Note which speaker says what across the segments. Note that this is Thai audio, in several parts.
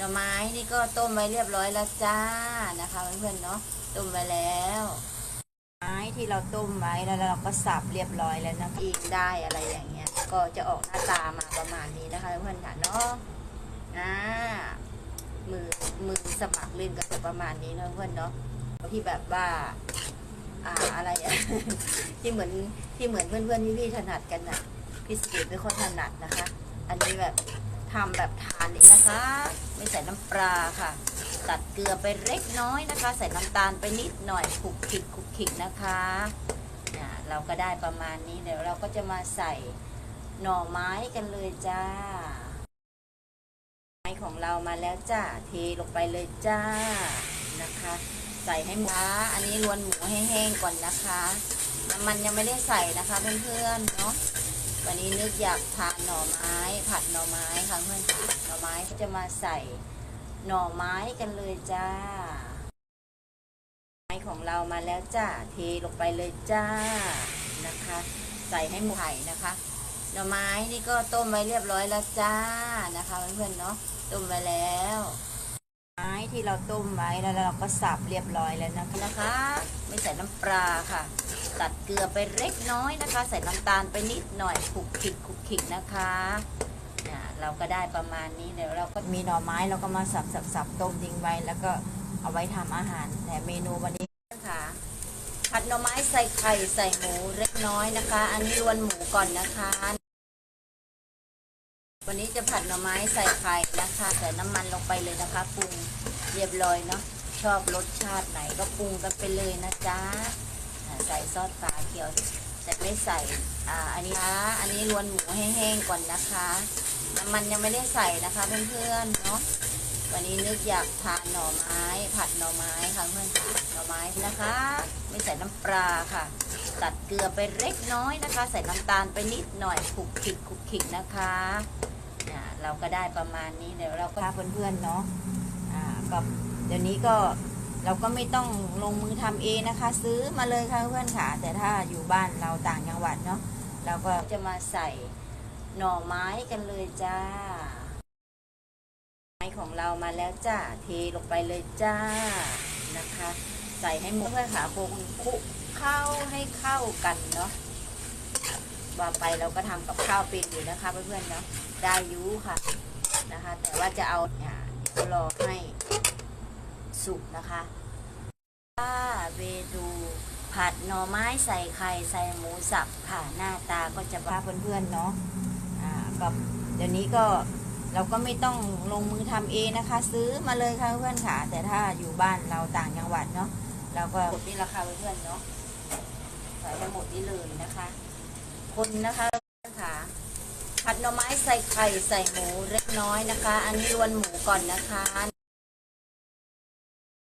Speaker 1: หน่อไม้นี่ก็ต้มไว้เรียบร้อยแล้วจ้านะคะเพื่อนๆเนาะต้มไว้แล้ว ไม้ที่เราต้มไว้แล้วเราก็สับเรียบร้อยแล้วนะอีกได้อะไรอย่างเงี้ย ก็จะออกหน้าตามาประมาณนี้นะคะเพื่อนๆค่ะเนาะอ่ามือมือสมัครเล่นก็จะประมาณนี้เนะเพื่อนเนาะที่แบบว่าอ่าอะไรอะที่เหมือนที่เหมือนเพื่อนๆพี่ๆถนัดกันน่ะพี่สกิลไม่ค่อยถนัดนะคะ อันนี้แบบ ทำแบบทานเองนะคะ ไม่ใส่น้ำปลาค่ะ ตัดเกลือไปเล็กน้อยนะคะ ใส่น้ำตาลไปนิดหน่อยคลุกคลิกคลุกคลิกนะคะเนี่ยเราก็ได้ประมาณนี้เดี๋ยวเราก็จะมาใส่หน่อไม้กันเลยจ้า ไม้ของเรามาแล้วจ้าเทลงไปเลยจ้านะคะ ใส่ให้หมูอันนี้รวนหมูให้แห้งก่อนนะคะน้ำมันยังไม่ได้ใส่นะคะเพื่อนๆเนาะ วันนี้นึกอยากทานหน่อไม้ ผัดหน่อไม้ค่ะเพื่อนค่ะหน่อไม้ก็จะมาใส่หน่อไม้กันเลยจ้า ไม้ของเรามาแล้วจ้าเทลงไปเลยจ้านะคะ ใส่ให้หมูไข่นะคะ หน่อไม้นี่ก็ต้มไว้เรียบร้อยแล้วจ้านะคะเพื่อนๆเนาะต้มไว้แล้ว ไม้ที่เราต้มไว้แล้วเราก็สับเรียบร้อยแล้วนะคะนะคะ ไม่ใส่น้ำปลาค่ะ ตัดเกลือไปเล็กน้อยนะคะ ใส่น้ำตาลไปนิดหน่อยคลุกคลิกคลุกคลิกนะคะเนี่ยเราก็ได้ประมาณนี้เดี๋ยวเราก็มีหน่อไม้เราก็มาสับสับสับต้มทิ้งไว้ แล้วก็เอาไว้ทำอาหาร แต่เมนูวันนี้ค่ะผัดหน่อไม้ใส่ไข่ใส่หมูเล็กน้อยนะคะ อันนี้รวนหมูก่อนนะคะ วันนี้จะผัดหน่อไม้ใส่ไข่นะคะใส่น้ำมันลงไปเลยนะคะปรุงเรียบร้อยเนาะชอบรสชาติไหนก็ปรุงกันไปเลยนะจ๊ะใส่ซอสฝาเขียวแต่ไม่ใส่อ่าอันนี้นะอันนี้รวนหมูให้แห้งก่อนนะคะน้ำมันยังไม่ได้ใส่นะคะเพื่อนๆเนาะวันนี้นึกอยากทานหน่อไม้ ผัดหน่อไม้ค่ะเพื่อนหน่อไม้นะคะ ไม่ใส่น้ำปลาค่ะ ตัดเกลือไปเล็กน้อยนะคะ ใส่น้ำตาลไปนิดหน่อยคลุกคลิกคลุกคลิกนะคะ เนี่ยเราก็ได้ประมาณนี้เดี๋ยวเราก็พาเพื่อนๆเนาะอ่ากับเดี๋ยวนี้ก็เราก็ไม่ต้องลงมือทำเองนะคะ ซื้อมาเลยค่ะเพื่อนค่ะ แต่ถ้าอยู่บ้านเราต่างจังหวัดเนาะเราก็จะมาใส่หน่อไม้กันเลยจ้า ไม้ของเรามาแล้วจ้าเทลงไปเลยจ้านะคะ ใส่ให้หมดเพื่อขาโคงคลุกเข้าให้เข้ากันเนาะ ว่าไปเราก็ทำกับข้าวเป็นอยู่นะคะเพื่อนๆเนาะได้อยูค่ะนะคะ แต่ว่าจะเอาเนี่ยเดี๋ยวรอให้สุกนะคะป้าเวดูผัดหน่อไม้ใส่ไข่ใส่หมูสับค่ะหน้าตาก็จะพาเพื่อนๆเนาะอ่ากับเดี๋ยวนี้ก็เราก็ไม่ต้องลงมือทำเองนะคะ ซื้อมาเลยค่ะเพื่อนค่ะ แต่ถ้าอยู่บ้านเราต่างจังหวัดเนาะเราก็หมดนี่ราคาเพื่อนๆเนาะใส่ให้หมดนี่เลยนะคะ คนนะคะเพื่อนค่ะผัดหน่อไม้ใส่ไข่ใส่หมูเล็กน้อยนะคะ อันนี้รวนหมูก่อนนะคะ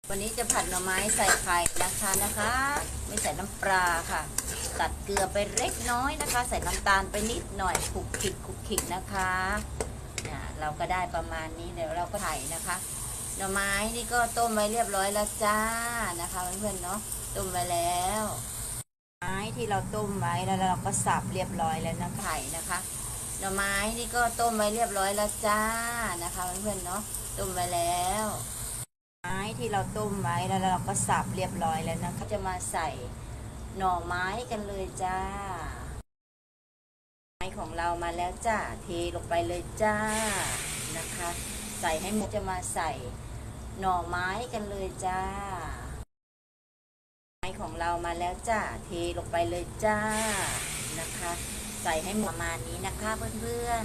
Speaker 1: วันนี้จะผัดหน่อไม้ใส่ไข่นะคะนะคะ ไม่ใส่น้ำปลาค่ะ ตัดเกลือไปเล็กน้อยนะคะ ใส่น้ำตาลไปนิดหน่อยคลุกคลิกคลุกคลิกนะคะเนี่ยเราก็ได้ประมาณนี้เดี๋ยวเราก็ไถนะคะหน่อไม้นี่ก็ต้มไว้เรียบร้อยแล้วจ้านะคะเพื่อนๆเนาะต้มไว้แล้ว ไม้ที่เราต้มไว้แล้วเราก็สับเรียบร้อยแล้วนะไข่นะคะ หน่อไม้นี่ก็ต้มไว้เรียบร้อยแล้วจ้านะคะเพื่อนๆเนาะต้มไว้แล้ว ไม้ที่เราต้มไว้แล้วเราก็สับเรียบร้อยแล้วนะคะจะมาใส่หน่อไม้กันเลยจ้า ไม้ของเรามาแล้วจ้าเทลงไปเลยจ้านะคะ ใส่ให้หมดจะมาใส่หน่อไม้กันเลยจ้า ไม้ของเรามาแล้วจ้าเทลงไปเลยจ้านะคะ ใส่ให้หมประมาณนี้นะคะเพื่อน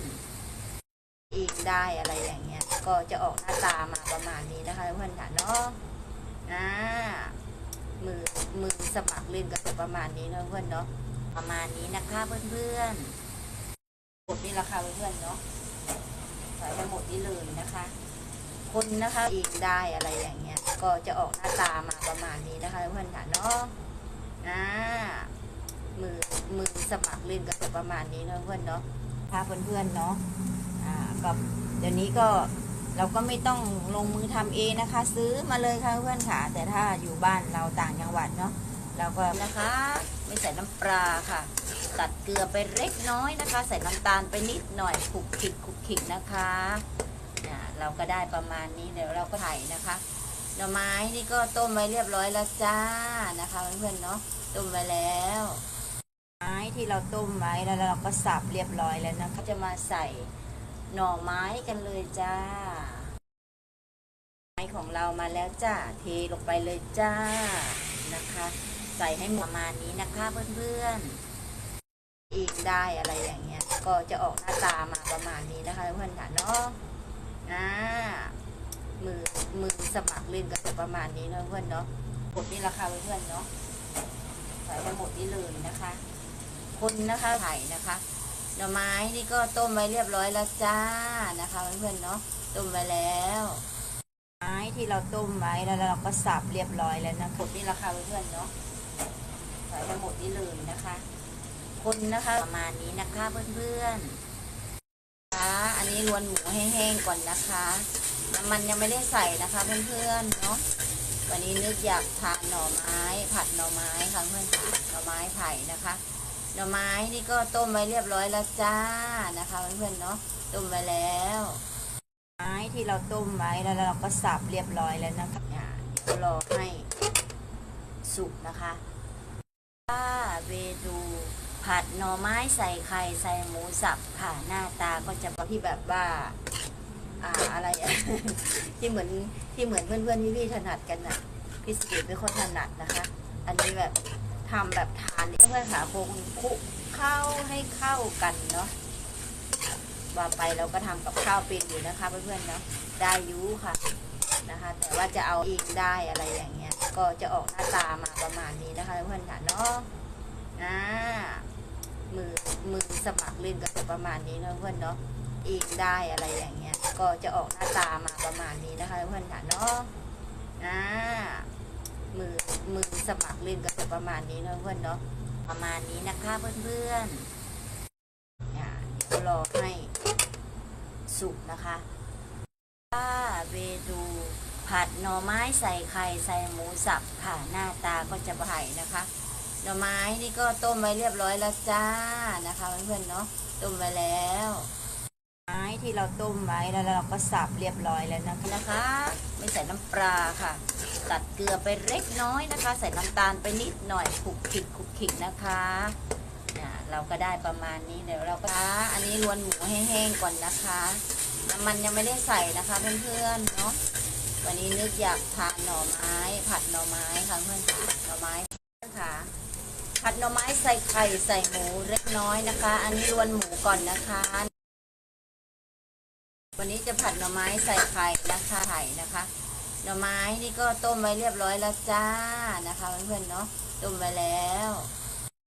Speaker 1: ๆอีกได้อะไรอย่างเงี้ย ก็จะออกหน้าตามาประมาณนี้นะคะเพื่อนค่ะเนาะอ่ามือมือสมัครเล่นก็จะประมาณนี้นะเพื่อนเนาะประมาณนี้นะคะเพื่อนๆหมดนี่ราคาเพื่อนๆเนาะใส่ให้หมดนี่เลยนะคะ คนนะคะเองได้อะไรอย่างเงี้ย ก็จะออกหน้าตามาประมาณนี้นะคะเพื่อนค่ะเนาะอ่ามือมือสมัครเล่นก็จะประมาณนี้เนะเพื่อนเนาะพาเพื่อนๆเนาะอ่ากับเดี๋ยวนี้ก็เราก็ไม่ต้องลงมือทำเองนะคะ ซื้อมาเลยค่ะเพื่อนค่ะ แต่ถ้าอยู่บ้านเราต่างจังหวัดเนาะเราก็นะคะ ไม่ใส่น้ำปลาค่ะ ตัดเกลือไปเล็กน้อยนะคะ ใส่น้ำตาลไปนิดหน่อยคลุกคลิกคลุกคลิกนะคะเนี่ยเราเราก็ได้ประมาณนี้เดี๋ยวเราก็ไถ่นะคะ หน่อไม้นี่ก็ต้มไว้เรียบร้อยแล้วจ้านะคะเพื่อนๆเนาะต้มไว้แล้ว ไม้ที่เราต้มไว้แล้วเราก็สับเรียบร้อยแล้วนะคะจะมาใส่หน่อไม้กันเลยจ้า ไม้ของเรามาแล้วจ้าเทลงไปเลยจ้านะคะ ใส่ให้หมดประมาณนี้นะคะเพื่อนๆเองได้อะไรอย่างเงี้ย ก็จะออกหน้าตามาประมาณนี้นะคะเพื่อนๆค่ะเนาะอ่า มือมือสมัครเล่นก็จะประมาณนี้เนาะเพื่อนเนาะกดนี่ราคาเพื่อนเนาะใส่ให้หมดนี่เลยนะคะ คนนะคะไข่นะคะหน่อไม้นี่ก็ต้มไว้เรียบร้อยแล้วจ้านะคะเพื่อนเนาะต้มไว้แล้วไม้ที่เราต้มไว้แล้วเราก็สับเรียบร้อยแล้วนะกดนี่ราคาเพื่อนเนาะใส่ทั้หมดนี่เลยนะคะ คนนะคะประมาณนี้นะคะเพื่อนๆคะอันนี้รวนหมูแห้งก่อนนะคะ น้ำมันยังไม่ได้ใส่นะคะเพื่อนๆเนาะวันนี้นึกอยากทานหน่อไม้ผัดหน่อไม้ค่ะเพื่อนค่ะหน่อไม้ไผ่นะคะ หน่อไม้นี่ก็ต้มไว้เรียบร้อยแล้วจ้านะคะเพื่อนๆเนาะต้มไว้แล้ว ไม้ที่เราต้มไว้แล้วเราก็สับเรียบร้อยแล้วนะคะอ่าเดี๋ยรอให้สุกนะคะป้าเวดูผัดหน่อไม้ใส่ไข่ใส่หมูสับค่ะหน้าตาก็จะแบบที่แบบว่า อ่าอะไรอะ ที่เหมือนที่เหมือนเพื่อนๆพี่ๆถนัดกันน่ะพี่สกิไม่ค่อยถนัดนะคะ อันนี้แบบทำแบบทานเพื่อนๆค่ะคงคุกเข้าให้เข้ากันเนาะว่าไปเราก็ทำกับข้าวเป็นอยู่นะคะเพื่อนๆเนาะได้ยูค่ะนะคะ แต่ว่าจะเอาเองได้อะไรอย่างเงี้ย ก็จะออกหน้าตามาประมาณนี้นะคะเพื่อนค่ะเนาะอ่ามือมือสมัครเล่นก็จะประมาณนี้เนาะเพื่อนเนาะเองได้อะไรอย่างเงี้ย ก็จะออกหน้าตามาประมาณนี้นะคะเพื่อนๆค่ะเนาะอ่ามือมือสมัครเล่นก็จะประมาณนี้เนะเพื่อนเนาะประมาณนี้นะคะเพื่อนๆอ่าเดี๋ยวรอให้สุกนะคะป้าเวดูผัดหน่อไม้ใส่ไข่ใส่หมูสับค่ะหน้าตาก็จะไผ่นะคะ หน่อไม้นี่ก็ต้มไว้เรียบร้อยแล้วจ้านะคะเพื่อนๆเนาะต้มไว้แล้ว ม้ที่เราต้มไว้แล้วเราก็สับเรียบร้อยแล้วนะคะนะคะ ไม่ใส่น้ำปลาค่ะ ตัดเกลือไปเล็กน้อยนะคะ ใส่น้ำตาลไปนิดหน่อยคลุกคลิกคลุกคลิกนะคะเนี่ยเราก็ได้ประมาณนี้เดี๋ยวเราก็อันนี้รวนหมูให้แห้งก่อนนะคะน้ำมันยังไม่ได้ใส่นะคะเพื่อนๆเนาะวันนี้นึกอยากทานหน่อไม้ ผัดหน่อไม้ค่ะเพื่อนค่ะหน่อไม้ค่ะผัดหน่อไม้ใส่ไข่ใส่หมูเล็กน้อยนะคะ อันนี้รวนหมูก่อนนะคะ วันนี้จะผัดหน่อไม้ใส่ไข่นะคะไข่นะคะ หน่อไม้นี่ก็ต้มไว้เรียบร้อยแล้วจ้านะคะเพื่อนๆเนาะต้มไว้แล้ว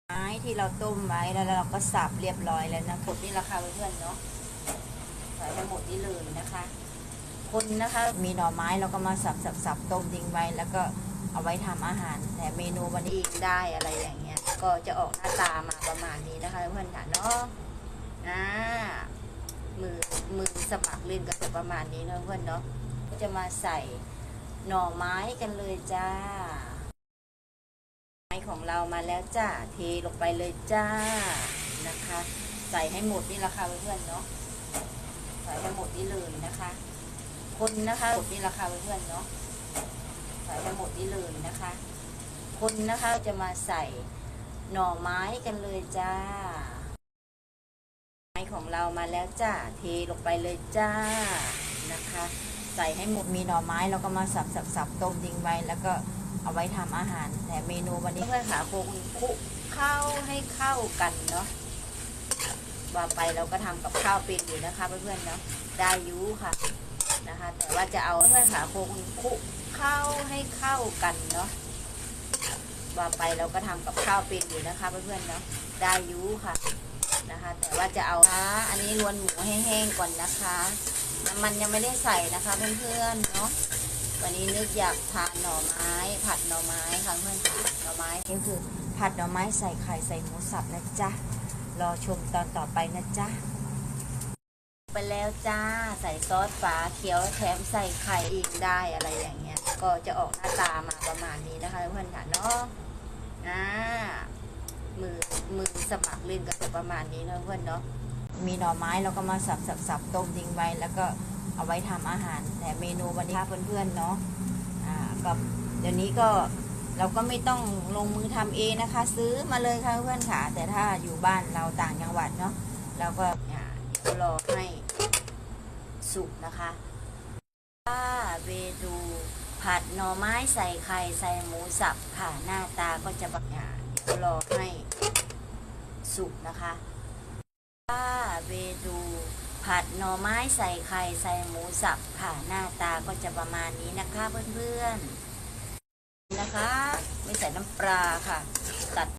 Speaker 1: ไม้ที่เราต้มไว้แล้วเราก็สับเรียบร้อยแล้วนะกดนี่ราคาเพื่อนๆเนาะใส่ทั้งหมดนี่เลยนะคะ คนนะคะมีหน่อไม้เราก็มาสับสับสับต้มทิ้งไว้แล้วก็เอาไว้ทำอาหาร แต่เมนูวันนี้ได้อะไรอย่างเงี้ย ก็จะออกหน้าตามาประมาณนี้นะคะเพื่อนๆค่ะเนาะอ่า มือมือสมัครเล่นก็จะประมาณนี้เนาะเพื่อนเนาะก็จะมาใส่หน่อไม้กันเลยจ้า ไม้ของเรามาแล้วจ้าเทลงไปเลยจ้านะคะ ใส่ให้หมดนี่ราคาเพื่อนเนาะใส่ให้หมดนี่เลยนะคะ คนนะคะหมดนี่ราคาเพื่อนเนาะใส่ให้หมดนี่เลยนะคะ คนนะคะจะมาใส่หน่อไม้กันเลยจ้า ไม้ของเรามาแล้วจ้าเทลงไปเลยจ้านะคะ ใส่ให้หมดมีหน่อไม้เราก็มาสับสับสับต้มทิ้งไว้แล้วก็เอาไว้ทำอาหาร แต่เมนูวันนี้เพื่อนขาคงคุกเข้าให้เข้ากันเนาะว่าไปเราก็ทำกับข้าวเป็นอยู่นะคะเพื่อนๆเนาะได้ยูค่ะนะคะ แต่ว่าจะเอาเพื่อนขาคงคุกเข้าให้เข้ากันเนาะว่าไปเราก็ทำกับข้าวเป็นอยู่นะคะเพื่อนๆเนาะได้ยูค่ะ นะคะ แต่ว่าจะเอาอันนี้รวนหมูให้แห้งก่อนนะคะ น้ำมันยังไม่ได้ใส่นะคะเพื่อนๆเนาะวันนี้นึกอยากทานหน่อไม้ ผัดหน่อไม้ค่ะเพื่อนค่ะหน่อไม้นี่คือผัดหน่อไม้ใส่ไข่ใส่หมูสับนะจ๊ะรอชมตอนต่อไปนะจ๊ะไปแล้วจ้าใส่ซอสฝาเขียวแถมใส่ไข่อีกได้อะไรอย่างเงี้ย ก็จะออกหน้าตามาประมาณนี้นะคะเพื่อนๆค่ะเนาะอ่า มือมือสมัครเล่นก็จะประมาณนี้เนาะเพื่อนเนาะมีหน่อไม้เราก็มาสับสับสับต้มทิ้งไว้แล้วก็เเอาไว้ทำอาหาร แต่เมนูวันนี้ค่ะเพื่อนๆเนาะอ่ากับเดี๋ยวนี้ก็เราก็ไม่ต้องลงมือทำเองนะคะ ซื้อมาเลยค่ะเพื่อนค่ะ แต่ถ้าอยู่บ้านเราต่างจังหวัดเนาะเราก็อ่าเดี๋ยวรอให้สุกนะคะป้าเวดูผัดหน่อไม้ใส่ไข่ใส่หมูสับค่ะหน้าตาก็จะแบบอ่าเดี๋ยว รอให้สุกนะคะป้าเวดูผัดหน่อไม้ใส่ไข่ใส่หมูสับค่ะหน้าตาก็จะประมาณนี้นะคะเพื่อนๆนะคะ ไม่ใส่น้ำปลาค่ะ ตัด